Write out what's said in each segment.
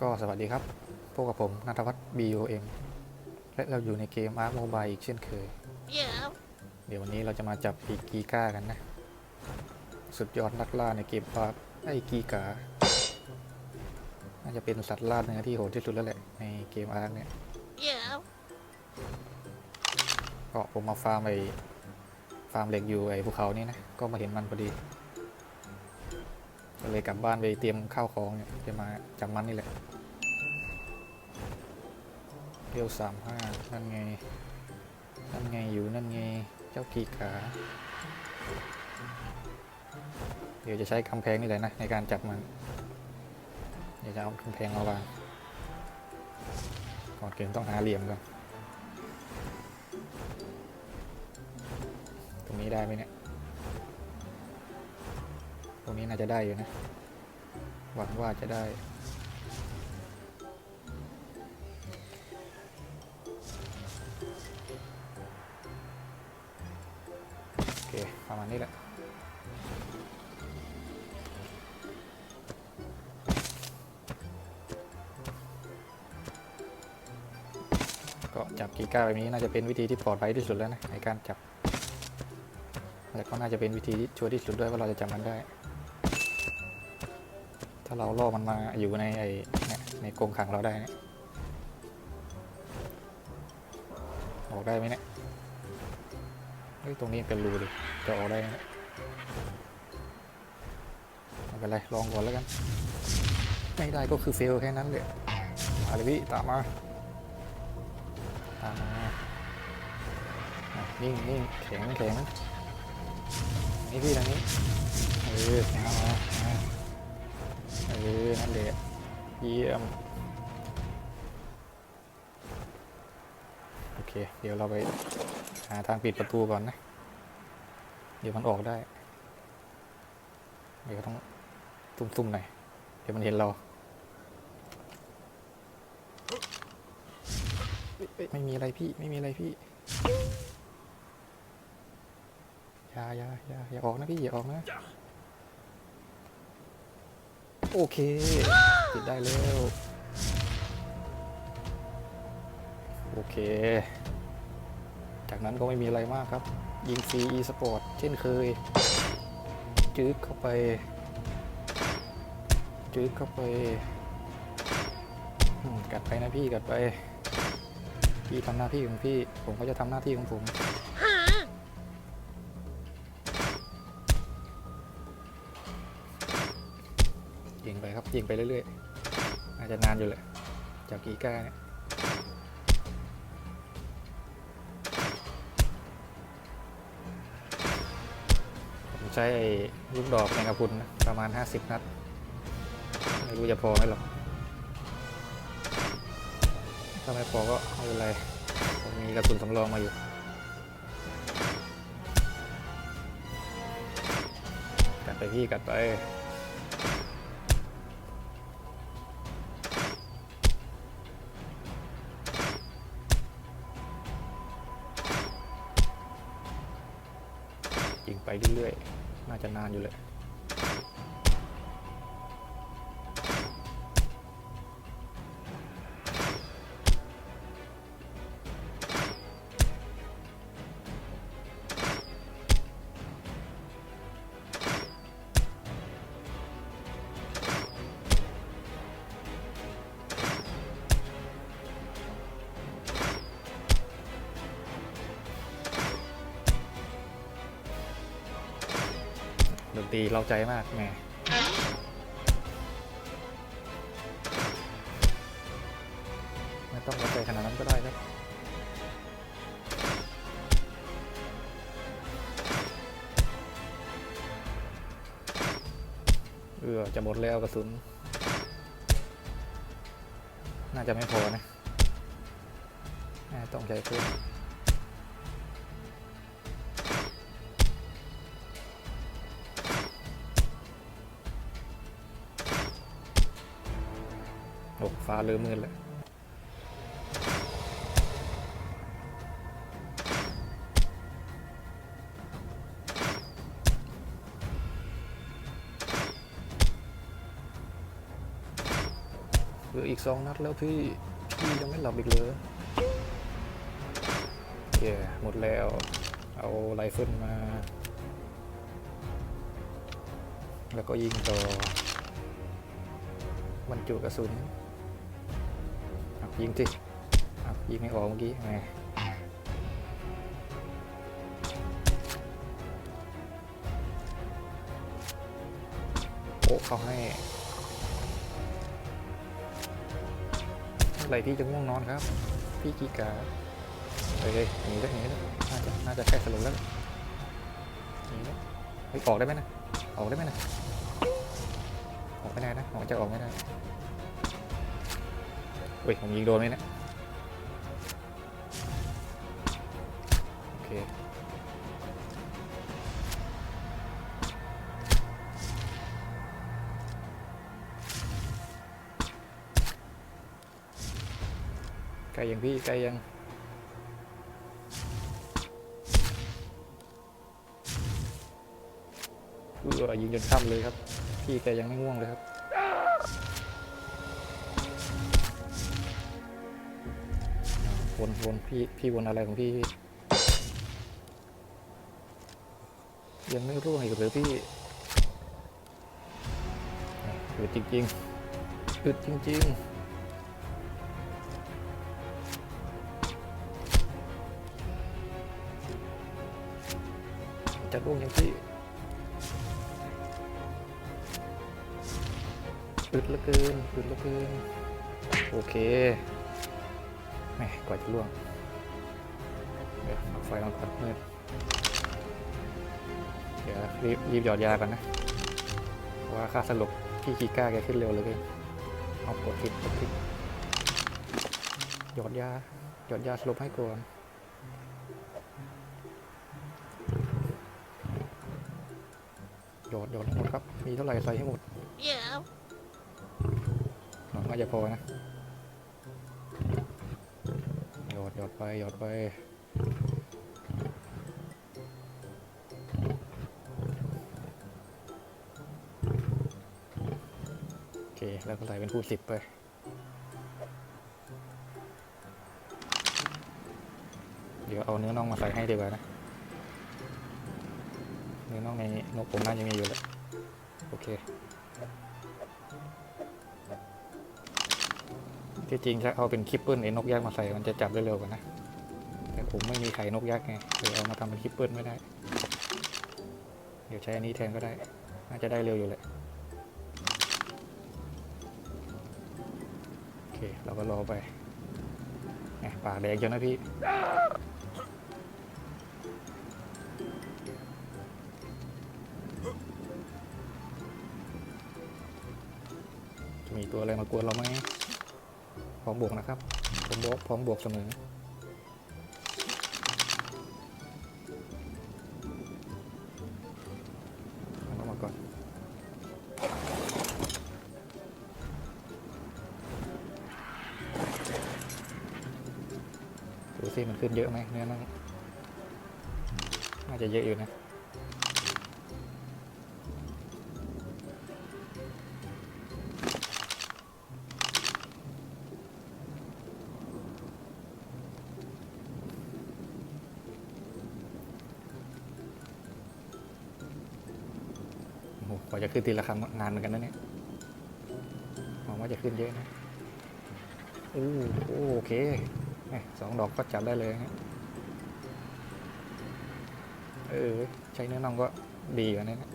ก็สวัสดีครับ พวกกับผมนัทวัฒน์ BOM และเราอยู่ในเกม Ark Mobile อีกเช่นเคย Yeah. เดี๋ยววันนี้เราจะมาจับปีกีก้ากันนะ สุดยอดนักล่าในเกมปาร์ไอ้กีกาน่าจะเป็นสัตว์ล่าเนื้อที่โหดที่สุดแล้วแหละ ในเกมอาร์เนี่ย Yeah. ก็ผมมาฟาร์มไอ้ฟาร์มเหล็กอยู่ไอ้ภูเขานี่นะ ก็มาเห็นมันพอดี ก็เลยกลับบ้านไปเตรียมข้าวของเนี่ยจะมาจับมันนี่แหละเรียวสามห้านั่นไง นั่นไงอยู่นั่นไง เจ้ากีกาเดี๋ยวจะใช้กำแพงนี่แหละนะ ในการจับมัน เดี๋ยวจะเอากำแพงมาวาง ก่อนเกินต้องหาเหลี่ยมก่อน ตรงนี้ได้ไหมเนี่ย ตรงนี้น่าจะได้อยู่นะ หวังว่าจะได้โอเคประมาณนี้แหละก็จับกีก้าแบบนี้น่าจะเป็นวิธีที่ปลอดภัยที่สุดแล้วนะในการจับ และก็น่าจะเป็นวิธีที่ชัวร์ที่สุดด้วยว่าเราจะจับมันได้ ถ้าเราล่อมันมาอยู่ในไอ้เนี่ยในกรงขังเราได้เนี่ยออกได้ไหมเนี่ยเฮ้ยตรงนี้เป็นรูดิจะออกได้ไหมเนี่ยไม่เป็นไรลองก่อนแล้วกันไม่ได้ก็คือเฟลแค่นั้นเลยมาเลยพี่ตามมาตามมานิ่งนิ่งแข็งแข็งนี่พี่ทางนี้เออมามามา ออนั่นแหละเยี่ยมโอเค เดี๋ยวเราไปหาทางปิดประตูก่อนนะ เดี๋ยวมันออกได้ เดี๋ยวต้องตุ้มๆหน่อย เดี๋ยวมันเห็นเรา ไม่มีอะไรพี่ ไม่มีอะไรพี่ อย่าอย่าอย่าอย่าออกนะพี่ อย่าออกนะ โอเคติดได้แล้ว โอเค จากนั้นก็ไม่มีอะไรมากครับ ยิงฟรี e สปอร์ตเช่นเคยจืดเข้าไปจืดเข้าไปกัดไปนะพี่กัดไป พี่ทำหน้าที่ของพี่ ผมก็จะทำหน้าที่ของผม ไปครับ ยิงไปเรื่อยๆ อาจจะนานอยู่แหละ จากกีก้าเนี่ยผมใช้ลูกดอกแมงกะพรุนนะประมาณ 50 นัด ไม่รู้จะพอไหมหรอก ถ้าไม่พอก็ไม่เป็นไรผมมีกระสุนสำรองมาอยู่กัดไปพี่กัดไป ยิงไปเรื่อยๆ น่าจะนานอยู่เลย ตีเราใจมากแหมไม่ต้องเราใจขนาดนั้นก็ได้ครับเออจะหมดแล้วกระสุน น่าจะไม่พอนะน่ต้องใจเพิ่ม ฟ้าเริ่มมืดแล้วเหลืออีกสองนัดแล้วพี่ พี่ยังไม่หลับอีกเลยเย่หมดแล้ว เอาไรเฟิลมา แล้วก็ยิงต่อบรรจุกระสุน ยิงสิยิงไม่ออกเมื่อกี้แหมโอ้เขาให้เมื่อไรพี่จะง่วงนอนครับ พี่กีกาเฮ้ยเฮ้ยหนีแล้วหนีแล้วน่าจะน่าจะใกล้สลบแล้วหนีแล้วเฮ้ยออกได้ไหมนะออกได้ไหมนะออกไม่ได้นะออกจะออกไม่ได้ เฮ้ยผมยิงโดนไหมเนะโอเคไกลยังพี่ไกลยังเออยิงจนค่ำเลยครับ พี่แกยังไม่ง่วงเลยครับ วนวนพี่พี่วนอะไรของพี่ ยังไม่ร่วงอีกหรือพี่อึดจริงๆอึดจริง ๆจะร่วงยังพี่อึดเหลือเกินอึดเหลือเกิน โอเค มกว่าจะล่วงเดี๋ยวเอาไฟมาก่อนมืดเดี๋ยวรีบรีบหยอดยากันนะเพราะว่าค่าสลบพี่คีก้าแกขึ้นเร็วเหลยเอากดผิดกดผิดหยอดยาหยอดยาสลบให้ก่อนหยอดหยอดให้หมดครับ มีเท่าไหร่ใส่ให้หมด Yeah. หวังว่าจะพอนะ หยอดหยอดไปหยอดไปโอเคแล้วก็ใส่เป็นคู่สิบไปเดี๋ยวเอาเนื้อน่องมาใส่ให้ดีกว่านะเนื้อน่องในนกผมน่าจะมีอยู่แล้วโอเค ที่จริงถ้าเอาเป็นคิปเปิลไอ้นกยักษ์มาใส่มันจะจับได้เร็วกว่านะ แต่ผมไม่มีไข่นกยักษ์ไงเลยเอามาทำเป็นคิปเปิลไม่ได้ เดี๋ยวใช้อันนี้แทนก็ได้ น่าจะได้เร็วอยู่แหละโอเคเราก็รอไปปากแดงเจ้านะพี่จะมีตัวอะไรมากวนเราไหม พร้อมบวกนะครับ ผมบอกพร้อมบวกเสมอ เอามาก่อน ดูสิมันขึ้นเยอะไหมเนื้อนั่งน่าจะเยอะอยู่นะ จะขึ้นทีละครั้งานเหมือนกันนะเนี่ยหวังว่าจะขึ้นเยอะนะอู้โอ้โอเคสองดอกก็จับได้เลยฮะเออ ใช้เนื้อน่องก็ดีกว่านี้นะ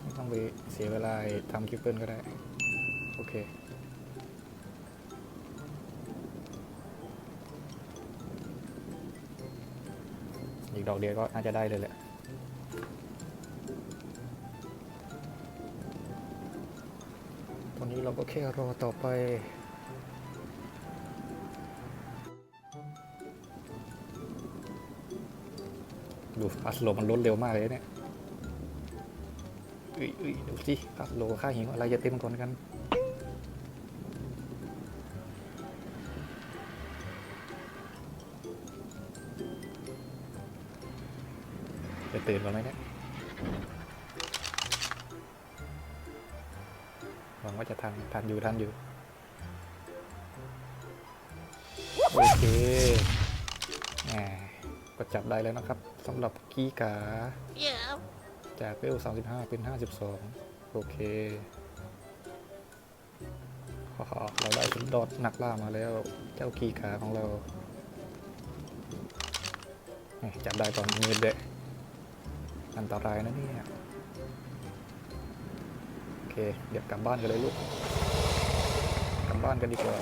ไม่ต้องไปเสียเวลาทำคิปเปิลก็ได้ โอเคอีกดอกเดียวก็น่าจะได้เลยแหละ อนนี้เราก็แค่รอต่อไป ดูอัสโลมันลดเร็วมากเลยเนี่ยอุ้ยอุ้ยดูสิอัสโลค่าหิวอะไรจะเต็มก่อนกันจะตื่นก่อนไหมเนี่ยาจะทันทันอยู่ทันอยู่ โอเคแหมก็จับได้แล้วนะครับสำหรับกีกา จากเวห้าเป็นห้าสิบสองโอเคเราได้สุดดอดนักล่ามาแล้ว เจ้ากีกาของเราจับได้ตอนมืดเลยอันตรายนะเนี่ย เค เดี๋ยวกลับบ้านกันเลยลูก กลับบ้านกันดีกว่า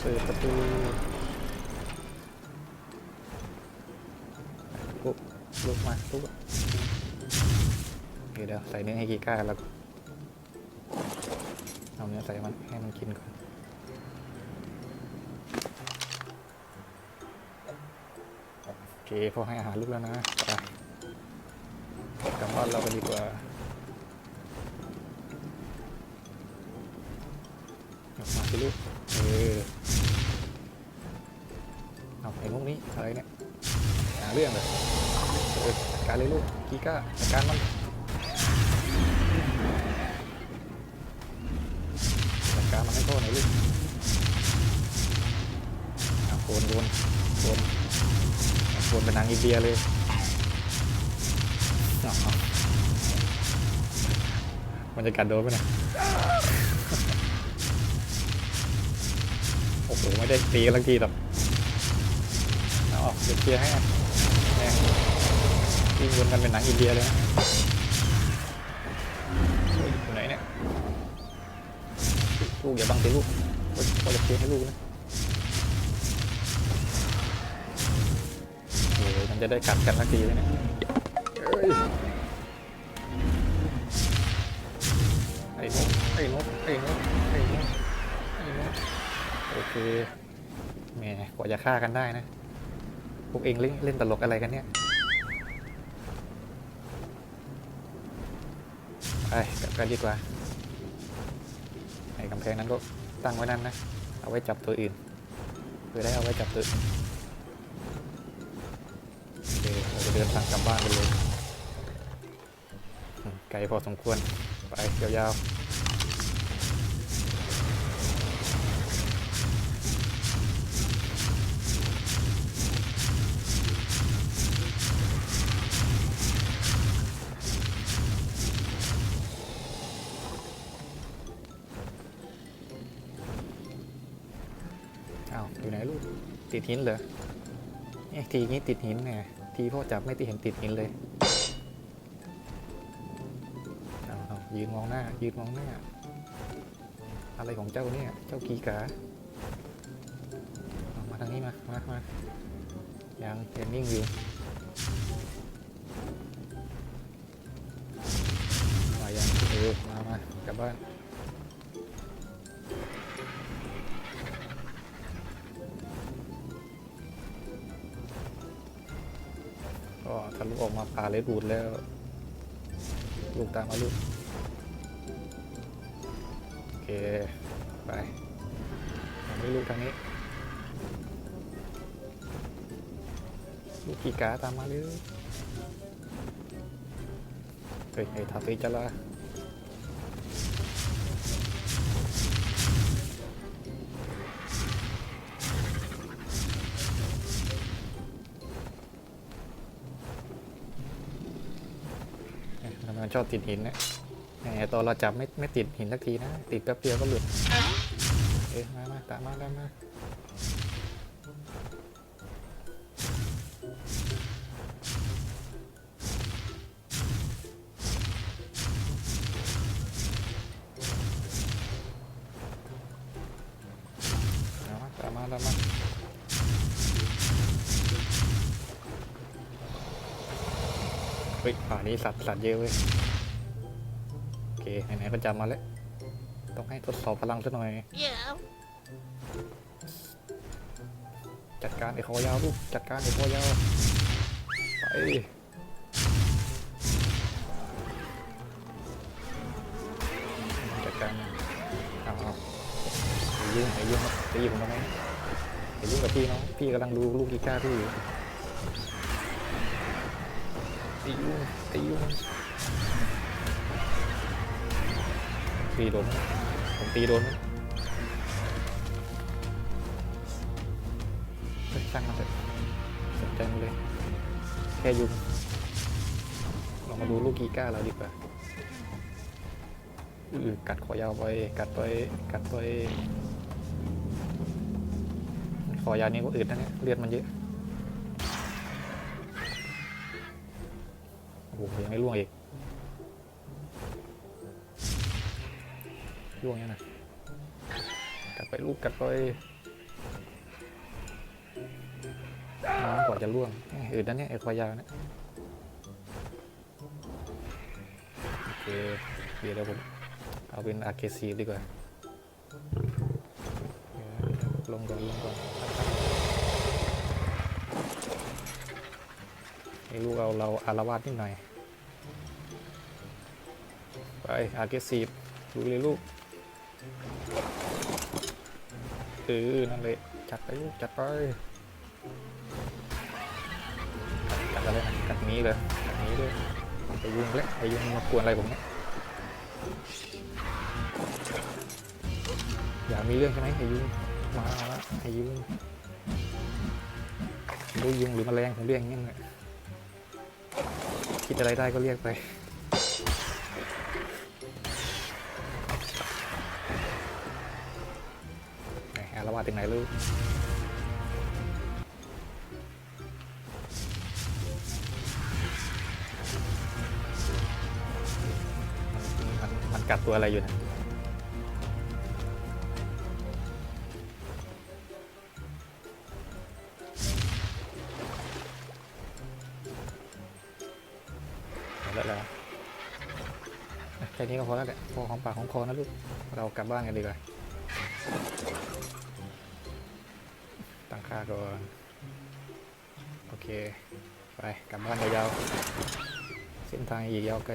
เปิดประตูปุ๊บลุกมาลุกโอเคเดี๋ยวใส่เนื้อให้กีก้าแล้วเอาเนื้อใส่มันให้มันกินก่อนโอเคพอให้อาหารลูกแล้วนะไป กลับบ้านเรากันดีกว่าออกมาสิลูกเออเอาไอ้พวกนี้อะไรเนี่ยหาเรื่องเลยเออจัดการเลยลูกกีก้าจัดการมันจัดการมันให้โทษหน่อยลูกเอาโวนโวนโวนเอาโวนเป็นนางอินเดียเลย มันจะกัดโดนไหมเนะโอ้โห ไม่ได้ตีกันลังทีหรอกเอาออกเดี๋ยวเคลียร์ให้อะแม่งวิ่งวนกันเป็นหนังอินเดียเลยอยู่ไหนเนี่ยลูกอย่าบังสิลูกก็ก็จะเคลียร์ให้ลูกนะโอ้ยมันจะได้กัดกันสักทีเลยเนี่ย นกไอ้นกไอ้นกไอ้นกไอ้นกโอเคแหมกว่าจะฆ่ากันได้นะ พวกเองเล่นเล่นตลกอะไรกันเนี่ยไปกลับกันดีกว่าไอ้กำแพงนั้นก็ตั้งไว้นั่นนะ เอาไว้จับตัวอื่นเพื่อได้เอาไว้จับตัวโอเคเราจะเดินทางกลับบ้านกันเลยไกลพอสมควร ไปยาวๆ หินเหรอเอ๊ะทีนี้ติดหินไงทีพ่อจับไม่ติดเห็นติดหินเลยเอาเอายืนมองหน้า ยืนมองหน้า อะไรของเจ้าเนี่ย เจ้ากีกาเอามาทางนี้มา มามายังยังนิ่งอยู่มายังเออมา มากลับบ้าน ออกมาพาเลดบูดแล้ว ลูกตามมาลูก โอเค ไปทางนี้ลูกทางนี้ ลูกกีกาตามมาเร็วเฮ้ยไอ้ทาติจะละ มันชอบติดหินเนี่ยแหมตอนเราจับไม่ไม่ติดหินสักทีนะ ติดแป๊บเดียวก็หลุด เอ๊ะมามาตามมาตามมา สัตว์สัตว์เยอะเว้ยโอเคไหนๆก็จำมาแล้วต้องให้ทดสอบพลังซะหน่อยจัดการไอ้คอยาวลูกจัดการไอ้คอยาวไปจัดการเอาเอาอย่ายุ่งอย่ายุ่งตีผมทำไมอย่ายุ่งกับพี่น้องพี่กำลังดูลูกกีก้าพี่อยู่ตียุ่ง ตีอยู่ตีโดนผมตีโดนเฮ้ยสร้างมาเสร็จสนใจเลย แค่ยุบลองมาดูลูกกีก้าเราดีกว่าอือกัดขอยาวไป กัดไป กัดไป ขอยาวนี้ก็อืดนะเนี่ยเลือดมันเยอะ โอ้โหยังไม่ล่วงอีกล่วงยังนะกัดไปลูกกัดไปน้องกว่าจะล่วงอ้ยอืดนเนี่ยไอ้คอยาวเนี่ยโอเคเดี๋ยวเดี๋ยวผมเอาเป็นอาเคซีดีกว่าเดี๋ยวลงก่อนลงก่อนไอ้ลูกเอาเราอารวาสนิดหน่อย ไปอาร์เกซีฟดูเลยลูกเออนั่นเลยจัดไปลูกจัดไปกัดอะไรนะกัดนี้เลยกัดนี้เลยไอยุ่งเล็กไอยุ่งมากวนอะไรผมเนี่ยอยากมีเรื่องใช่ไหมไอ้ยุ่งมาละไอ้ยุ่งรู้ยุ่งหรือแมลงผมเรียกอย่างนี้เลยคิดอะไรได้ก็เรียกไป นอารวาสถึงไหนลูกมันมันกัดตัวอะไรอยู่นะหมดแล้วเหรออะแค่นี้ก็พอแล้วแหละพอของปากของคอนะลูก เรากลับบ้านกันดีกว่า ก่อน โอเค ไป กลับบ้านยาวๆเส้นทางอีกยาวไกล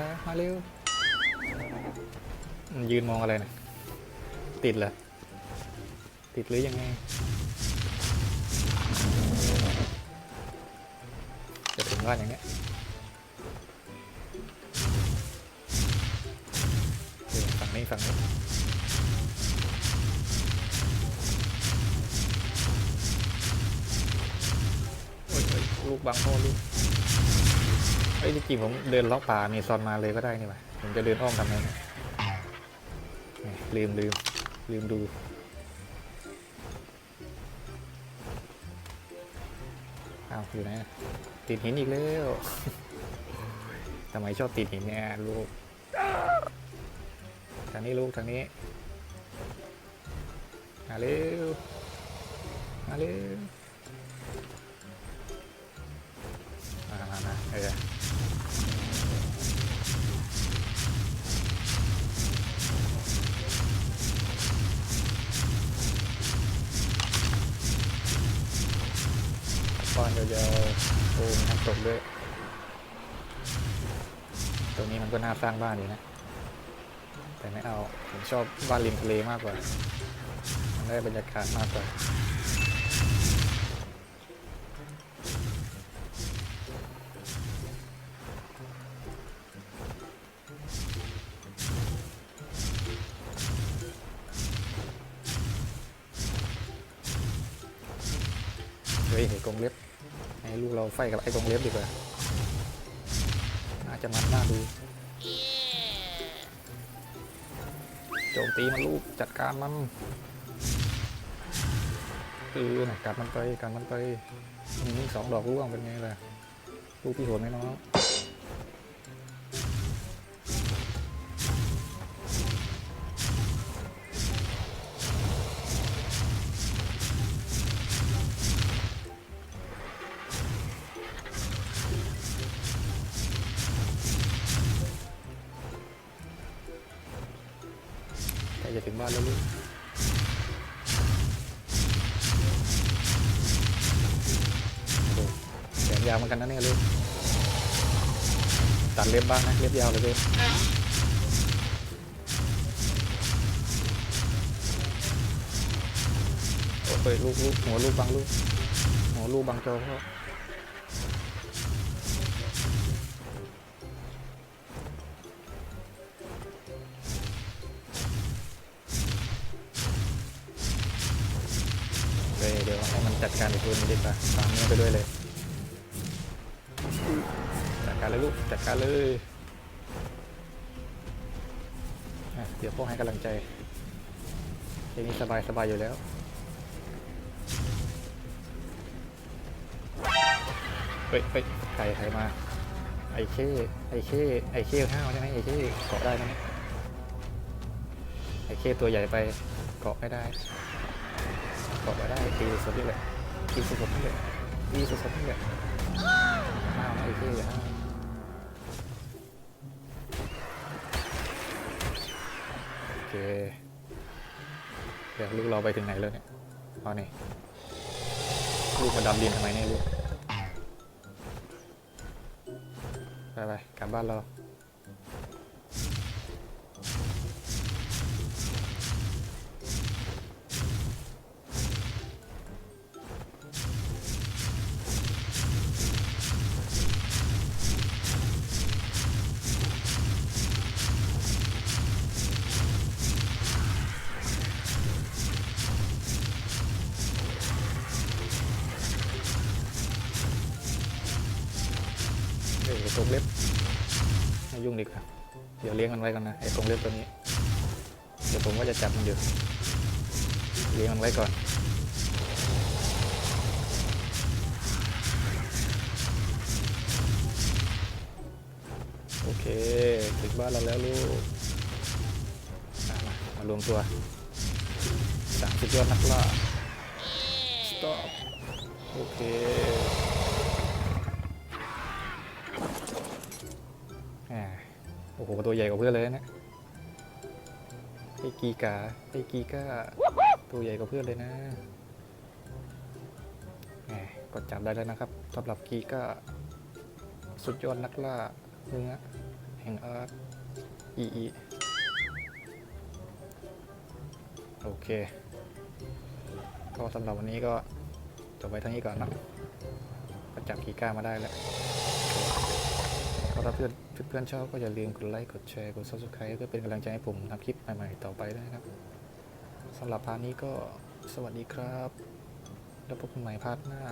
ามาเร็วมันยืนมองอะไรนะติดเหรอติดหรือยังไงจะถึงบ้านอย่างเนี้ยฝั่งนี้ฝั่งนี้โอ้ยโอ้ยลูกบางพ่อลูก ไอ้ยจริงๆผมเดินเลาะป่ามีซอนมาเลยก็ได้นี่หว่าผมจะเดินอ้อมทำไมเนี่ยลืมลืมลืมดูอ้าวอยู่ไหนะ ติดหินอีกแล้วทำไมชอบติดหินเนี่ยลูก ทางนี้ลูกทางนี้มาเร็วมาเร็วมามามาเออ ก้อนยาวๆโอ้มีน้ำตกด้วย ตรงนี้มันก็น่าสร้างบ้านอยู่นะ แต่ไม่เอา ผมชอบบ้านริมทะเลมากกว่า มันได้บรรยากาศมากกว่า ไฟกับไอ้ตรงเล็บดีกว่าอาจะมันน่าดูโจมตีมันลูกจัดการมันเออนะกัดมันไปกัดมันไปนี่สองดอกร่วงเป็นไงล่ะลูกพี่โหดไหมน้อง บ้างนะเล็บยาวเลยเกินโอ้ยลูกลูกหัวลูกบังลูกหัวลูกบังจอเขาเดี๋ยวให้มันจัดการในตัวนี้ดีกว่าตามนี้ไปด้วยเลย เลยลูกจัดการเลยอะเดี๋ยวพวกให้กำลังใจเพลงนี้สบายสบายอยู่แล้วเฮ้ยเฮ้ยใครใครมา ไอ้เช่ไอ้เช่ไอ้เช่ห้าวใช่ไหมไอ้เช่เกาะได้ไหมเนี่ยไอ้เช่ตัวใหญ่ไปเกาะไม่ได้เกาะไม่ได้ตีสดๆนี่แหละตีสดๆนี่แหละตีสดๆนี่แหละห้าวนะไอ้เท่ห้าว เคเดี๋ยวลูกเราไปถึงไหนแล้วเนี่ยเอานี่ลูกมาดำดินทำไมเนี่ยลูก ไปไปกลับบ้านเรา เดี๋ยวไอ้กรงเล็บไม่ยุ่งดีกว่าเดี๋ยวเลี้ยงมันไว้ก่อนนะไอ้กรงเล็บตัวนี้ เดี๋ยวผมก็จะจับมันอยู่เลี้ยงมันไว้ก่อนโอเคถึงบ้านเราแล้วลูกมามารวมตัวสามสิบยอดนักล่า stop โอเค ตัวใหญ่กว่าเพื่อนเลยนะไอ้กีกาไอ้กีก้าตัวใหญ่กว่าเพื่อนเลยนะแหมกดจับได้แล้วนะครับสำหรับกีก้าสุดยอดนักล่าเนื้อแห่งอาร์ตอีอีโอเค ก็สำหรับวันนี้ก็จบไปเท่านี้ก่อนนะก็จับกีก้ามาได้แล้ว ถ้าเพื่อนเพื่อนๆชอบก็อย่าลืมกดไลค์กดแชร์กด subscribe เพื่อเป็นกำลังใจให้ผมทำคลิปใหม่ๆต่อไปด้วยนะครับสำหรับพาร์ทนี้ก็สวัสดีครับ แล้วพบกันใหม่พาร์ทหน้า